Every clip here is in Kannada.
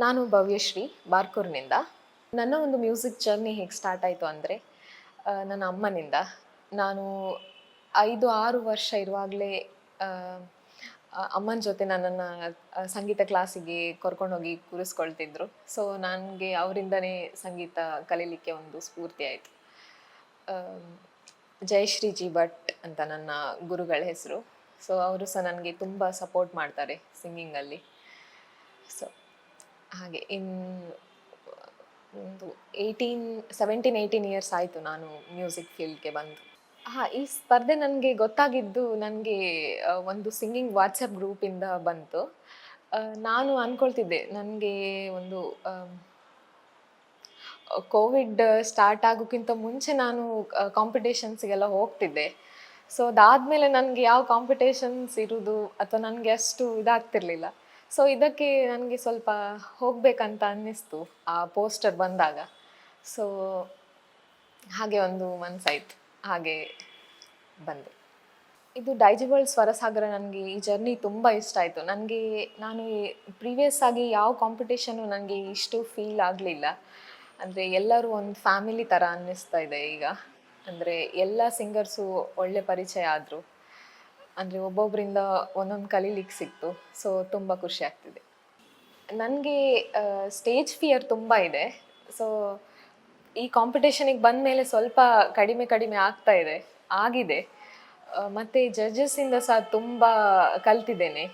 ನಾನು ಭವ್ಯಶ್ರೀ, ಬಾರ್ಕೂರ್ನಿಂದ. ನನ್ನ ಒಂದು ಮ್ಯೂಸಿಕ್ ಜರ್ನಿ ಹೇಗೆ ಸ್ಟಾರ್ಟ್ ಆಯಿತು ಅಂದರೆ ನನ್ನ ಅಮ್ಮನಿಂದ. ನಾನು ಐದು, ಆರು ವರ್ಷ ಇರುವಾಗಲೇ ಅಮ್ಮನ ಜೊತೆ ನನ್ನನ್ನು ಸಂಗೀತ ಕ್ಲಾಸಿಗೆ ಕರ್ಕೊಂಡೋಗಿ ಕೂರಿಸ್ಕೊಳ್ತಿದ್ರು. ಸೊ ನನಗೆ ಅವರಿಂದನೇ ಸಂಗೀತ ಕಲೀಲಿಕ್ಕೆ ಒಂದು ಸ್ಫೂರ್ತಿ ಆಯಿತು. ಜಯಶ್ರೀ ಜಿ ಭಟ್ ಅಂತ ನನ್ನ ಗುರುಗಳ ಹೆಸರು. ಸೊ ಅವರು ಸಹ ನನಗೆ ತುಂಬ ಸಪೋರ್ಟ್ ಮಾಡ್ತಾರೆ ಸಿಂಗಿಂಗಲ್ಲಿ ಸೊ ಹಾಗೆ ಇನ್, ಒಂದು ಏಯ್ಟೀನ್ ಸೆವೆಂಟೀನ್ ಏಯ್ಟೀನ್ ಇಯರ್ಸ್ ಆಯಿತು ನಾನು ಮ್ಯೂಸಿಕ್ ಫೀಲ್ಡ್ಗೆ ಬಂದು. ಹಾಂ, ಈ ಸ್ಪರ್ಧೆ ನನಗೆ ಗೊತ್ತಾಗಿದ್ದು ನನಗೆ ಒಂದು ಸಿಂಗಿಂಗ್ ವಾಟ್ಸಪ್ ಗ್ರೂಪಿಂದ ಬಂತು. ನಾನು ಅಂದ್ಕೊಳ್ತಿದ್ದೆ ನನಗೆ ಒಂದು ಕೋವಿಡ್ ಸ್ಟಾರ್ಟ್ ಆಗೋಕ್ಕಿಂತ ಮುಂಚೆ ನಾನು ಕಾಂಪಿಟೇಷನ್ಸ್ಗೆಲ್ಲ ಹೋಗ್ತಿದ್ದೆ. ಸೊ ಅದಾದಮೇಲೆ ನನಗೆ ಯಾವ ಕಾಂಪಿಟೇಷನ್ಸ್ ಇರೋದು ಅಥವಾ ನನಗೆ ಅಷ್ಟು ಇದಾಗ್ತಿರ್ಲಿಲ್ಲ. ಸೊ ಇದಕ್ಕೆ ನನಗೆ ಸ್ವಲ್ಪ ಹೋಗಬೇಕಂತ ಅನ್ನಿಸ್ತು ಆ ಪೋಸ್ಟರ್ ಬಂದಾಗ. ಸೊ ಹಾಗೆ ಒಂದು ಮನಸ್ಸಾಯಿತು ಹಾಗೆ ಬಂದೆ. ಇದು ಡೈಜಿಬಲ್ ಸ್ವರಸಾಗರ ನನಗೆ ಈ ಜರ್ನಿ ತುಂಬ ಇಷ್ಟ ಆಯಿತು. ನನಗೆ ನಾನು ಪ್ರೀವಿಯಸ್ ಆಗಿ ಯಾವ ಕಾಂಪಿಟೇಷನು ನನಗೆ ಇಷ್ಟು ಫೀಲ್ ಆಗಲಿಲ್ಲ. ಅಂದರೆ ಎಲ್ಲರೂ ಒಂದು ಫ್ಯಾಮಿಲಿ ಥರ ಅನ್ನಿಸ್ತಾ ಇದೆ ಈಗ. ಅಂದರೆ ಎಲ್ಲ ಸಿಂಗರ್ಸು ಒಳ್ಳೆ ಪರಿಚಯ ಆದರು. ಅಂದರೆ ಒಬ್ಬೊಬ್ಬರಿಂದ ಒಂದೊಂದು ಕಲೀಲಿಕ್ಕೆ ಸಿಕ್ತು ಸೊ ತುಂಬ ಖುಷಿ ಆಗ್ತಿದೆ. ನನಗೆ ಸ್ಟೇಜ್ ಫಿಯರ್ ತುಂಬ ಇದೆ. ಸೊ ಈ ಕಾಂಪಿಟೇಷನಿಗೆ ಬಂದ ಮೇಲೆ ಸ್ವಲ್ಪ ಕಡಿಮೆ ಕಡಿಮೆ ಆಗ್ತಾ ಇದೆ. ಆಗಿದೆ. ಮತ್ತು ಜಡ್ಜಸ್ಸಿಂದ ಸಹ ತುಂಬ ಕಲ್ತಿದ್ದೇನೆ.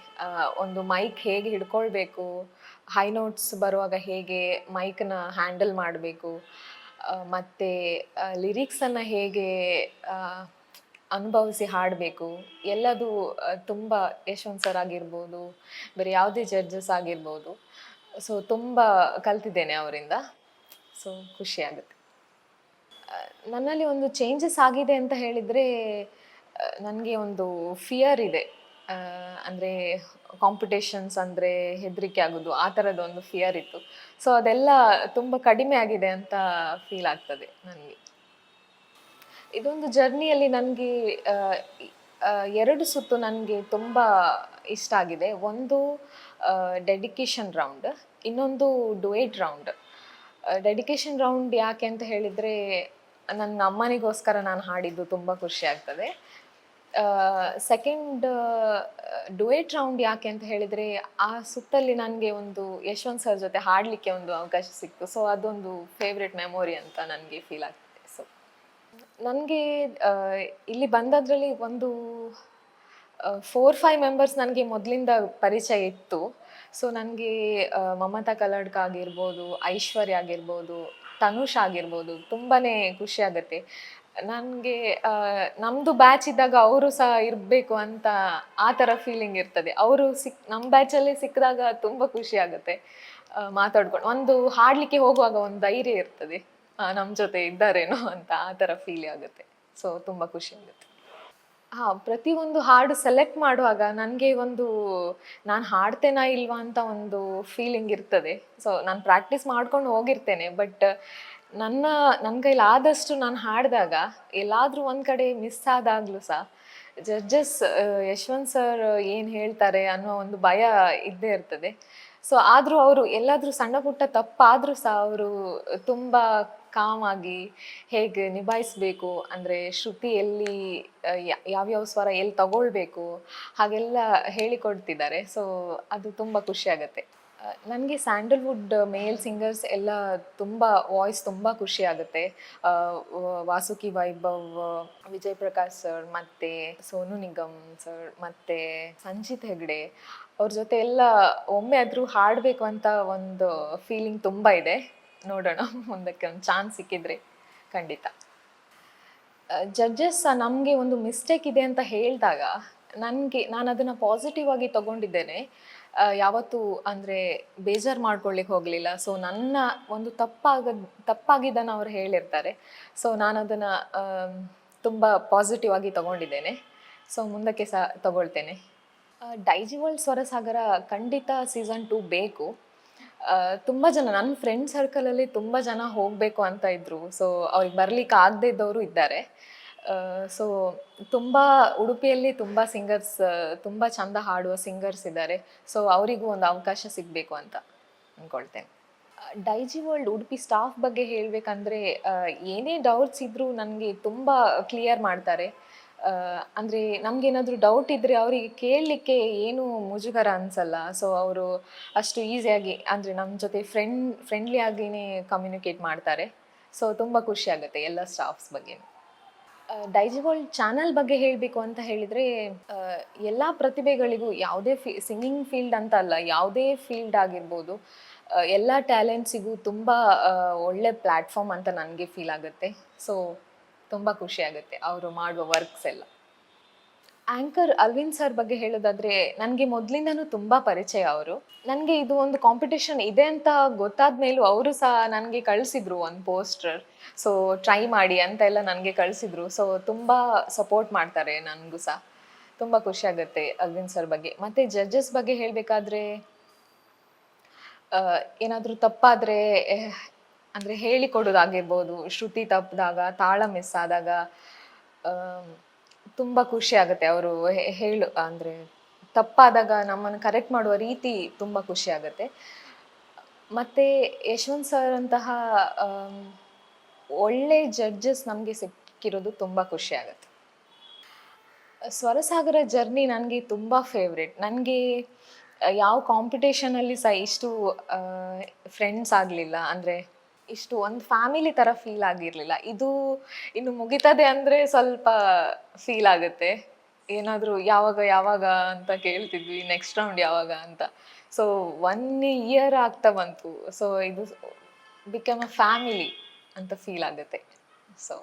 ಒಂದು ಮೈಕ್ ಹೇಗೆ ಹಿಡ್ಕೊಳ್ಬೇಕು ಹೈ ನೋಟ್ಸ್ ಬರುವಾಗ ಹೇಗೆ ಮೈಕ್ನ ಹ್ಯಾಂಡಲ್ ಮಾಡಬೇಕು ಮತ್ತು ಲಿರಿಕ್ಸನ್ನು ಹೇಗೆ ಅನುಭವಿಸಿ ಹಾಡಬೇಕು. ಎಲ್ಲದು ತುಂಬ ಯಶವಂತ್ ಸರ್ ಆಗಿರ್ಬೋದು ಬೇರೆ ಯಾವುದೇ ಜಡ್ಜಸ್ ಆಗಿರ್ಬೋದು. ಸೊ ತುಂಬ ಕಲ್ತಿದ್ದೇನೆ ಅವರಿಂದ. ಸೊ ಖುಷಿಯಾಗುತ್ತೆ ನನ್ನಲ್ಲಿ ಒಂದು ಚೇಂಜಸ್ ಆಗಿದೆ ಅಂತ ಹೇಳಿದರೆ ನನಗೆ ಒಂದು ಫಿಯರ್ ಇದೆ. ಅಂದರೆ ಕಾಂಪಿಟೇಷನ್ಸ್ ಅಂದರೆ ಹೆದರಿಕೆ ಆಗೋದು, ಆ ಥರದ ಒಂದು ಫಿಯರ್ ಇತ್ತು. ಸೊ ಅದೆಲ್ಲ ತುಂಬ ಕಡಿಮೆ ಆಗಿದೆ ಅಂತ ಫೀಲ್ ಆಗ್ತದೆ ನನಗೆ. ಇದೊಂದು ಜರ್ನಿಯಲ್ಲಿ ನನಗೆ ಎರಡು ಸುತ್ತು ನನಗೆ ತುಂಬ ಇಷ್ಟ ಆಗಿದೆ. ಒಂದು ಡೆಡಿಕೇಶನ್ ರೌಂಡ್ ಇನ್ನೊಂದು ಡುಯೇಟ್ ರೌಂಡ್ ಡೆಡಿಕೇಶನ್ ರೌಂಡ್ ಯಾಕೆ ಅಂತ ಹೇಳಿದರೆ, ನನ್ನ ಅಮ್ಮನಿಗೋಸ್ಕರ ನಾನು ಹಾಡಿದ್ದು ತುಂಬ ಖುಷಿ ಆಗ್ತದೆ. ಸೆಕೆಂಡ್ ಡುಯೇಟ್ ರೌಂಡ್ ಯಾಕೆ ಅಂತ ಹೇಳಿದರೆ, ಆ ಸುತ್ತಲ್ಲಿ ನನಗೆ ಒಂದು ಯಶವಂತ್ ಸರ್ ಜೊತೆ ಹಾಡಲಿಕ್ಕೆ ಒಂದು ಅವಕಾಶ ಸಿಕ್ತು. ಸೊ ಅದೊಂದು ಫೇವ್ರೆಟ್ ಮೆಮೊರಿ ಅಂತ ನನಗೆ ಫೀಲ್ ಆಗ್ತದೆ. ನನಗೆ ಇಲ್ಲಿ ಬಂದದ್ರಲ್ಲಿ ಒಂದು ಫೋರ್ ಫೈವ್ ಮೆಂಬರ್ಸ್ ನನಗೆ ಮೊದಲಿಂದ ಪರಿಚಯ ಇತ್ತು. ಸೊ ನನಗೆ ಮಮತಾ ಕಲಡ್ಕ ಆಗಿರ್ಬೋದು, ಐಶ್ವರ್ಯ ಆಗಿರ್ಬೋದು, ತನುಷ್ ಆಗಿರ್ಬೋದು ತುಂಬಾ ಖುಷಿ ಆಗುತ್ತೆ. ನನಗೆ ನಮ್ಮದು ಬ್ಯಾಚ್ ಇದ್ದಾಗ ಅವರು ಸಹ ಇರಬೇಕು ಅಂತ ಆ ಥರ ಫೀಲಿಂಗ್ ಇರ್ತದೆ. ಅವರು ಸಿಕ್ ನಮ್ಮ ಬ್ಯಾಚಲ್ಲೇ ಸಿಕ್ಕಿದಾಗ ತುಂಬ ಖುಷಿ ಆಗುತ್ತೆ ಮಾತಾಡ್ಕೊಂಡು. ಒಂದು ಹಾಡಲಿಕ್ಕೆ ಹೋಗುವಾಗ ಒಂದು ಧೈರ್ಯ ಇರ್ತದೆ. ನಮ್ಮ ಜೊತೆ ಇದ್ದಾರೇನೋ ಅಂತ ಆ ಥರ ಫೀಲ್ ಆಗುತ್ತೆ. ಸೊ ತುಂಬ ಖುಷಿ ಆಗುತ್ತೆ. ಹಾಂ ಪ್ರತಿಯೊಂದು ಹಾಡು ಸೆಲೆಕ್ಟ್ ಮಾಡುವಾಗ ನನಗೆ ಒಂದು, ನಾನು ಹಾಡ್ತೇನಾ ಇಲ್ವಾ ಅಂತ ಒಂದು ಫೀಲಿಂಗ್ ಇರ್ತದೆ. ಸೊ ನಾನು ಪ್ರಾಕ್ಟೀಸ್ ಮಾಡ್ಕೊಂಡು ಹೋಗಿರ್ತೇನೆ ಬಟ್ ನನ್ನ ನನ್ನ ಕೈಲಿ ಆದಷ್ಟು ನಾನು ಹಾಡಿದಾಗ ಎಲ್ಲಾದರೂ ಒಂದು ಕಡೆ ಮಿಸ್ ಆದಾಗಲೂ ಸಹ ಜಡ್ಜಸ್ ಯಶವಂತ್ ಸರ್ ಏನು ಹೇಳ್ತಾರೆ ಅನ್ನೋ ಒಂದು ಭಯ ಇದ್ದೇ ಇರ್ತದೆ. ಸೊ ಆದರೂ ಅವರು, ಎಲ್ಲಾದರೂ ಸಣ್ಣ ಪುಟ್ಟ ತಪ್ಪಾದರೂ ಸಹ ಅವರು ತುಂಬ ಕಾಮ್ ಆಗಿ ಹೇಗೆ ನಿಭಾಯಿಸಬೇಕು? ಅಂದರೆ ಶ್ರುತಿ ಎಲ್ಲಿ ಯಾವ್ಯಾವ ಸ್ವರ ಎಲ್ಲಿ ತಗೊಳ್ಬೇಕು? ಹಾಗೆಲ್ಲ ಹೇಳಿಕೊಡ್ತಿದ್ದಾರೆ. ಸೊ ಅದು ತುಂಬ ಖುಷಿ ಆಗುತ್ತೆ. ನನಗೆ ಸ್ಯಾಂಡಲ್ವುಡ್ ಮೇಲ್ ಸಿಂಗರ್ಸ್ ಎಲ್ಲ ತುಂಬ ವಾಯ್ಸ್ ತುಂಬ ಖುಷಿ ಆಗುತ್ತೆ. ವಾಸುಕಿ ವೈಭವ್, ವಿಜಯ್ ಪ್ರಕಾಶ್ ಸರ್ ಮತ್ತು ಸೋನು ನಿಗಮ್ ಸರ್ ಮತ್ತು ಸಂಜಿತ್ ಹೆಗ್ಡೆ, ಅವ್ರ ಜೊತೆ ಎಲ್ಲ ಒಮ್ಮೆ ಆದರೂ ಹಾಡಬೇಕು ಅಂತ ಒಂದು ಫೀಲಿಂಗ್ ತುಂಬ ಇದೆ. ನೋಡೋಣ. ಮುಂದಕ್ಕೆ ಒಂದು ಚಾನ್ಸ್ ಸಿಕ್ಕಿದ್ರೆ ಖಂಡಿತ. ಜಡ್ಜಸ್ ನಮಗೆ ಒಂದು ಮಿಸ್ಟೇಕ್ ಇದೆ ಅಂತ ಹೇಳಿದಾಗ ನನಗೆ, ನಾನು ಅದನ್ನು ಪಾಸಿಟಿವ್ ಆಗಿ ತಗೊಂಡಿದ್ದೇನೆ. ಯಾವತ್ತೂ ಅಂದರೆ ಬೇಜಾರು ಮಾಡ್ಕೊಳ್ಳಿಕ್ಕೆ ಹೋಗಲಿಲ್ಲ. ಸೊ ನನ್ನ ಒಂದು ತಪ್ಪಾಗ, ತಪ್ಪಾಗಿದ್ದನ್ನು ಅವ್ರು ಹೇಳಿರ್ತಾರೆ. ಸೊ ನಾನು ಅದನ್ನು ತುಂಬ ಪಾಸಿಟಿವ್ ಆಗಿ ತಗೊಂಡಿದ್ದೇನೆ. ಸೊ ಮುಂದಕ್ಕೆ ಸಹ ತಗೊಳ್ತೇನೆ. ಡೈಜಿವಲ್ ಸ್ವರಸಾಗರ ಖಂಡಿತ ಸೀಸನ್ ಟು ಬೇಕು. ತುಂಬ ಜನ ನನ್ನ ಫ್ರೆಂಡ್ ಸರ್ಕಲಲ್ಲಿ ತುಂಬ ಜನ ಹೋಗಬೇಕು ಅಂತ ಇದ್ದರು ಸೊ ಅವ್ರಿಗೆ ಬರ್ಲಿಕ್ಕೆ ಆಗದೆ ಇದ್ದವರು ಇದ್ದಾರೆ. ಸೊ ತುಂಬ ಉಡುಪಿಯಲ್ಲಿ ತುಂಬ ಸಿಂಗರ್ಸ್ ತುಂಬ ಚಂದ ಹಾಡುವ ಸಿಂಗರ್ಸ್ ಇದ್ದಾರೆ. ಸೊ ಅವರಿಗೂ ಒಂದು ಅವಕಾಶ ಸಿಗಬೇಕು ಅಂತ ಅಂದ್ಕೊಳ್ತೇನೆ ಡೈಜಿ ವರ್ಲ್ಡ್ ಉಡುಪಿ ಸ್ಟಾಫ್ ಬಗ್ಗೆ ಹೇಳಬೇಕಂದ್ರೆ ಏನೇ ಡೌಟ್ಸ್ ಇದ್ದರೂ ನನಗೆ ತುಂಬ ಕ್ಲಿಯರ್ ಮಾಡ್ತಾರೆ. ಅಂದ್ರೆ ನಮಗೇನಾದರೂ ಡೌಟ್ ಇದ್ದರೆ ಅವರಿಗೆ ಕೇಳಲಿಕ್ಕೆ ಏನು ಮುಜುಗರ ಅನ್ಸಲ್ಲ. ಸೊ ಅವರು ಅಷ್ಟು ಈಸಿಯಾಗಿ ಅಂದರೆ ನಮ್ಮ ಜೊತೆ ಫ್ರೆಂಡ್ ಫ್ರೆಂಡ್ಲಿ ಆಗಿನೇ ಕಮ್ಯುನಿಕೇಟ್ ಮಾಡ್ತಾರೆ. ಸೊ ತುಂಬ ಖುಷಿ ಆಗುತ್ತೆ ಎಲ್ಲ ಸ್ಟಾಫ್ಸ್ ಬಗ್ಗೆ. ಡೈಜಿಗೋಲ್ಡ್ ಚಾನಲ್ ಬಗ್ಗೆ ಹೇಳಬೇಕು ಅಂತ ಹೇಳಿದರೆ ಎಲ್ಲ ಪ್ರತಿಭೆಗಳಿಗೂ ಯಾವುದೇ ಫೀ ಸಿಂಗಿಂಗ್ ಫೀಲ್ಡ್ ಅಂತ ಅಲ್ಲ, ಯಾವುದೇ ಫೀಲ್ಡ್ ಆಗಿರ್ಬೋದು ಎಲ್ಲ ಟ್ಯಾಲೆಂಟ್ಸಿಗೂ ತುಂಬ ಒಳ್ಳೆ ಪ್ಲ್ಯಾಟ್ಫಾರ್ಮ್ ಅಂತ ನನಗೆ ಫೀಲ್ ಆಗುತ್ತೆ. ಸೊ ತುಂಬ ಖುಷಿ ಆಗುತ್ತೆ ಅವರು ಮಾಡುವ ವರ್ಕ್ಸ್ ಎಲ್ಲ. ಆಂಕರ್ ಅಲ್ವಿನ್ ಸರ್ ಬಗ್ಗೆ ಹೇಳೋದಾದ್ರೆ ನನಗೆ ಮೊದಲಿಂದನೂ ತುಂಬ ಪರಿಚಯ ಅವರು. ನನಗೆ ಇದು ಒಂದು ಕಾಂಪಿಟೇಷನ್ ಇದೆ ಅಂತ ಗೊತ್ತಾದ ಮೇಲೂ ಅವರು ಸಹ ನನಗೆ ಕಳಿಸಿದ್ರು ಒಂದು ಪೋಸ್ಟರ್ ಸೊ ಟ್ರೈ ಮಾಡಿ ಅಂತ ಎಲ್ಲ ನನಗೆ ಕಳಿಸಿದ್ರು. ಸೊ ತುಂಬ ಸಪೋರ್ಟ್ ಮಾಡ್ತಾರೆ ನನಗೂ ಸಹ. ತುಂಬ ಖುಷಿ ಆಗುತ್ತೆ ಅಲ್ವಿನ್ ಸರ್ ಬಗ್ಗೆ. ಮತ್ತು ಜಡ್ಜಸ್ ಬಗ್ಗೆ ಹೇಳಬೇಕಾದ್ರೆ ಏನಾದರೂ ತಪ್ಪಾದರೆ ಅಂದರೆ ಹೇಳಿಕೊಡೋದಾಗಿರ್ಬೋದು ಶ್ರುತಿ ತಪ್ಪಿದಾಗ ತಾಳ ಮಿಸ್ ಆದಾಗ ತುಂಬಾ ಖುಷಿ ಆಗುತ್ತೆ ಅವರು ಹೇಳು, ಅಂದರೆ ತಪ್ಪಾದಾಗ ನಮ್ಮನ್ನು ಕರೆಕ್ಟ್ ಮಾಡುವ ರೀತಿ ತುಂಬ ಖುಷಿ ಆಗುತ್ತೆ. ಮತ್ತು ಯಶವಂತ್ ಸರ್ ಅಂತಹ ಒಳ್ಳೆ ಜಡ್ಜಸ್ ನಮಗೆ ಸಿಕ್ಕಿರೋದು ತುಂಬ ಖುಷಿ ಆಗುತ್ತೆ. ಸ್ವರಸಾಗರ ಜರ್ನಿ ನನಗೆ ತುಂಬ ಫೇವ್ರೆಟ್ ನನಗೆ ಯಾವ ಕಾಂಪಿಟೇಷನಲ್ಲಿ ಸಹ ಇಷ್ಟು ಫ್ರೆಂಡ್ಸ್ ಆಗಲಿಲ್ಲ. ಅಂದರೆ ಇಷ್ಟು ಒಂದು ಫ್ಯಾಮಿಲಿ ಥರ ಫೀಲ್ ಆಗಿರಲಿಲ್ಲ. ಇದು ಇನ್ನು ಮುಗಿತದೆ ಅಂದರೆ ಸ್ವಲ್ಪ ಫೀಲ್ ಆಗುತ್ತೆ. ಏನಾದರೂ ಯಾವಾಗ ಯಾವಾಗ ಅಂತ ಕೇಳ್ತಿದ್ವಿ ನೆಕ್ಸ್ಟ್ ರೌಂಡ್ ಯಾವಾಗ ಅಂತ. ಸೊ ಒನ್ ಇಯರ್ ಆಗ್ತಾ ಬಂತು. ಸೊ ಇದು ಬಿಕಮ್ ಅ ಫ್ಯಾಮಿಲಿ ಅಂತ ಫೀಲ್ ಆಗುತ್ತೆ. ಸೊ